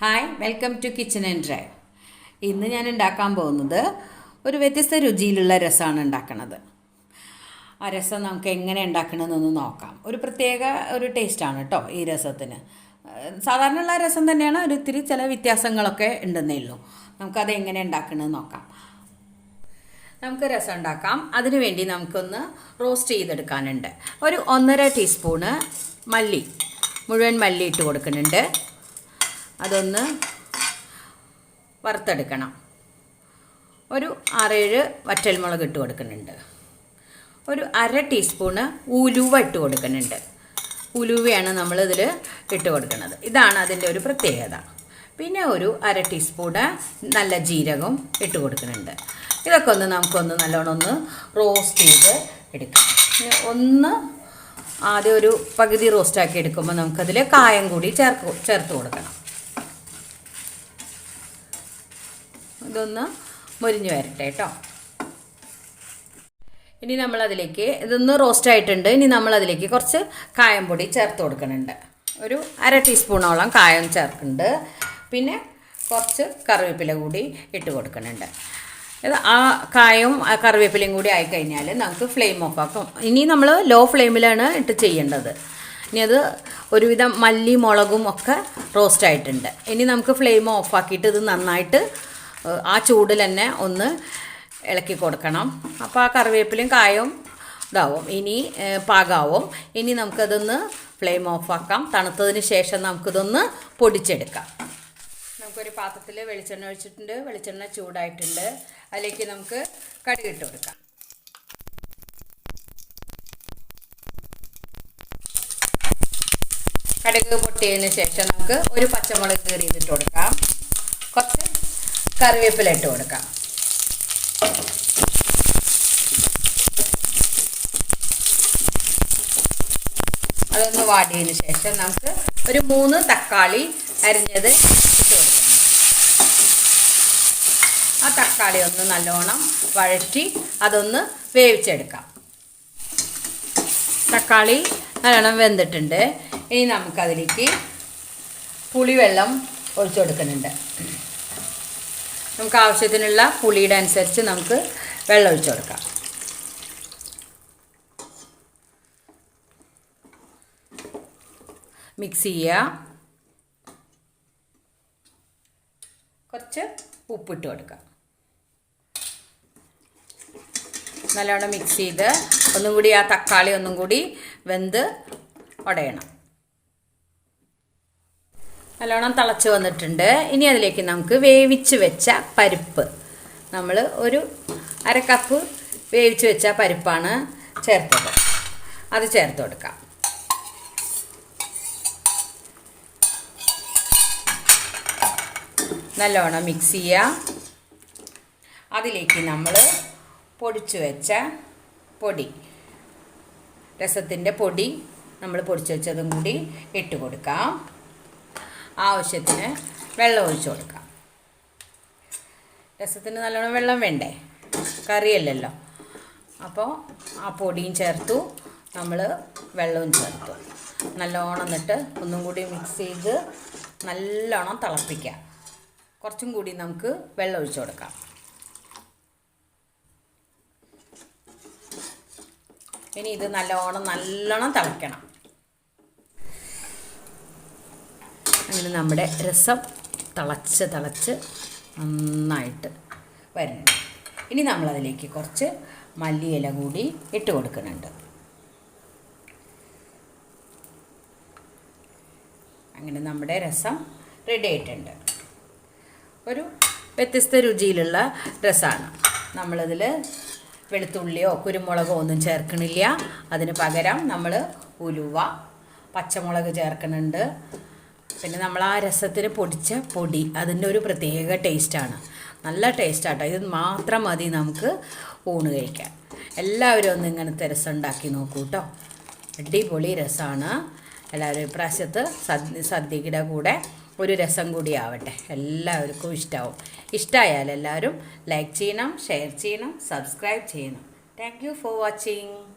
Welcome to kitchen and drive ഇന്ന് ഞാൻ ഉണ്ടാക്കാൻ പോകുന്നത് ഒരു വ്യത്യസ്ത രുചിയിലുള്ള രസമാണ് ഉണ്ടാക്കുന്നത്. ആ രസം നമുക്ക് എങ്ങനെ ഉണ്ടാക്കണമെന്നൊന്ന് നോക്കാം. ഒരു പ്രത്യേക ഒരു ടേസ്റ്റാണ് കേട്ടോ ഈ രസത്തിന്. സാധാരണയുള്ള രസം തന്നെയാണ് ഒരു ഇത്തിരി ചില വ്യത്യാസങ്ങളൊക്കെ ഉണ്ടെന്നേ ഉള്ളൂ. നമുക്കത് എങ്ങനെ ഉണ്ടാക്കണമെന്ന് നോക്കാം. നമുക്ക് രസം ഉണ്ടാക്കാം. അതിനുവേണ്ടി നമുക്കൊന്ന് റോസ്റ്റ് ചെയ്തെടുക്കാനുണ്ട്. ഒരു ഒന്നര ടീസ്പൂണ് മല്ലി മുഴുവൻ മല്ലി ഇട്ട് കൊടുക്കുന്നുണ്ട്. അതൊന്ന് വറുത്തെടുക്കണം. ഒരു ആറേഴ് വറ്റൽമുളക് ഇട്ട് കൊടുക്കുന്നുണ്ട്. ഒരു അര ടീസ്പൂണ് ഉലുവ ഇട്ട് കൊടുക്കുന്നുണ്ട്. ഉലുവയാണ് നമ്മളിതിൽ ഇട്ട് കൊടുക്കുന്നത്. ഇതാണ് അതിന്റെ ഒരു പ്രത്യേകത. പിന്നെ ഒരു അര ടീസ്പൂണ് നല്ല ജീരകം ഇട്ട് കൊടുക്കുന്നുണ്ട്. ഇതൊക്കെ ഒന്ന് നമുക്കൊന്ന് നല്ലോണം ഒന്ന് റോസ്റ്റ് ചെയ്ത് എടുക്കാം. ഒന്ന് ആദ്യം ഒരു പകുതി റോസ്റ്റാക്കി എടുക്കുമ്പോൾ നമുക്കതിൽ കായം കൂടി ചേർക്ക് ചേർത്ത് കൊടുക്കണം. ഇതൊന്ന് മുരിഞ്ഞ് വരട്ടെ കേട്ടോ. ഇനി നമ്മളതിലേക്ക് ഇതൊന്ന് റോസ്റ്റ് ആയിട്ടുണ്ട്. ഇനി നമ്മളതിലേക്ക് കുറച്ച് കായം പൊടി ചേർത്ത് കൊടുക്കുന്നുണ്ട്. ഒരു അര ടീസ്പൂണോളം കായം ചേർക്കുന്നുണ്ട്. പിന്നെ കുറച്ച് കറിവേപ്പില കൂടി ഇട്ട് കൊടുക്കുന്നുണ്ട്. ഇത് ആ കായവും ആ കറിവേപ്പിലയും കൂടി ആയിക്കഴിഞ്ഞാൽ നമുക്ക് ഫ്ലെയിം ഓഫ് ആക്കും. ഇനി നമ്മൾ ലോ ഫ്ലെയിമിലാണ് ഇട്ട് ചെയ്യേണ്ടത്. ഇനി അത് ഒരുവിധം മല്ലി മുളകും ഒക്കെ റോസ്റ്റ് ആയിട്ടുണ്ട്. ഇനി നമുക്ക് ഫ്ലെയിം ഓഫ് ആക്കിയിട്ട് ഇത് നന്നായിട്ട് ആ ചൂടിൽ തന്നെ ഒന്ന് ഇളക്കി കൊടുക്കണം. അപ്പോൾ ആ കറിവേപ്പിലും കായവും ഇതാവും. ഇനി പാകാവും. ഇനി നമുക്കതൊന്ന് ഫ്ലെയിം ഓഫ് ആക്കാം. തണുത്തതിന് ശേഷം നമുക്കിതൊന്ന് പൊടിച്ചെടുക്കാം. നമുക്കൊരു പാത്രത്തിൽ വെളിച്ചെണ്ണ ഒഴിച്ചിട്ടുണ്ട്. വെളിച്ചെണ്ണ ചൂടായിട്ടുണ്ട്. അതിലേക്ക് നമുക്ക് കടുക് ഇട്ട് കൊടുക്കാം. കടുക് പൊട്ടിയതിന് ശേഷം നമുക്ക് ഒരു പച്ചമുളക് കീറിയിട്ടിട്ട് കൊടുക്കാം. കുറച്ച് കറിവേപ്പില ഇട്ട് കൊടുക്കാം. അതൊന്ന് വാടിയതിന് ശേഷം നമുക്ക് ഒരു മൂന്ന് തക്കാളി അരിഞ്ഞത് ആ തക്കാളി ഒന്ന് നല്ലോണം വഴറ്റി അതൊന്ന് വേവിച്ചെടുക്കാം. തക്കാളി നല്ലോണം വെന്തിട്ടുണ്ട്. ഇനി നമുക്കതിലേക്ക് പുളിവെള്ളം ഒഴിച്ചു കൊടുക്കുന്നുണ്ട്. നമുക്ക് ആവശ്യത്തിനുള്ള പുളിയുടെ അനുസരിച്ച് നമുക്ക് വെള്ളം ഒഴിച്ചു കൊടുക്കാം. മിക്സ് ചെയ്യുക. കുറച്ച് ഉപ്പിട്ട് കൊടുക്കുക. നല്ലോണം മിക്സ് ചെയ്ത് ഒന്നും കൂടി ആ തക്കാളി ഒന്നും കൂടി വെന്ത് ഉടയണം നല്ലോണം തിളച്ച് വന്നിട്ടുണ്ട്. ഇനി അതിലേക്ക് നമുക്ക് വേവിച്ച് വെച്ച പരിപ്പ്. നമ്മൾ ഒരു അര കപ്പ് വേവിച്ച് വെച്ച പരിപ്പാണ് ചേർത്തത്. അത് ചേർത്ത് കൊടുക്കാം. നല്ലോണം മിക്സ് ചെയ്യുക അതിലേക്ക് നമ്മൾ പൊടിച്ചു വെച്ച പൊടി. രസത്തിന്റെ പൊടി നമ്മൾ പൊടിച്ചു വെച്ചതും കൂടി ഇട്ട് കൊടുക്കാം. ആവശ്യത്തിന് വെള്ളം ഒഴിച്ചു കൊടുക്കാം. രസത്തിന് നല്ലോണം വെള്ളം വേണ്ടേ? കറിയല്ലല്ലോ. അപ്പോൾ ആ പൊടിയും ചേർത്തു. നമ്മൾ വെള്ളവും ചേർത്തു. നല്ലോണം എന്നിട്ട് ഒന്നും കൂടി മിക്സ് ചെയ്ത് നല്ലോണം തിളപ്പിക്കാം കുറച്ചും കൂടി നമുക്ക് വെള്ളം ഒഴിച്ചു കൊടുക്കാം. ഇനി ഇത് നല്ലോണം നല്ലോണം തിളയ്ക്കണം. അങ്ങനെ നമ്മുടെ രസം തിളച്ച് തിളച്ച് നന്നായിട്ട് വരുന്നു ഇനി നമ്മളതിലേക്ക് കുറച്ച് മല്ലിയില കൂടി ഇട്ട് കൊടുക്കുന്നുണ്ട്. അങ്ങനെ നമ്മുടെ രസം റെഡി ആയിട്ടുണ്ട്. ഒരു വ്യത്യസ്ത രുചിയിലുള്ള രസമാണ് നമ്മളിതിൽ വെളുത്തുള്ളിയോ കുരുമുളകോ ഒന്നും ചേർക്കണില്ല. അതിന് പകരം നമ്മൾ ഉലുവ പച്ചമുളക് ചേർക്കുന്നുണ്ട്. പിന്നെ നമ്മൾ ആ രസത്തിന് പൊടിച്ച പൊടി അതിന്റെ ഒരു പ്രത്യേക ടേസ്റ്റാണ്. നല്ല ടേസ്റ്റാട്ടോ. ഇത് മാത്രം മതി നമുക്ക് ഊണ് കഴിക്കാൻ. എല്ലാവരും ഒന്ന് ഇങ്ങനത്തെ രസം ഉണ്ടാക്കി നോക്കൂ കേട്ടോ അടിപൊളി രസമാണ് എല്ലാവരും ഇപ്രാവശ്യത്ത് സദ്യ സദ്യയുടെ കൂടെ ഒരു രസം കൂടി ആവട്ടെ. എല്ലാവർക്കും ഇഷ്ടമാവും ഇഷ്ടമായാൽ എല്ലാവരും ലൈക്ക് ചെയ്യണം ഷെയർ ചെയ്യണം സബ്സ്ക്രൈബ് ചെയ്യണം. Thank you for watching.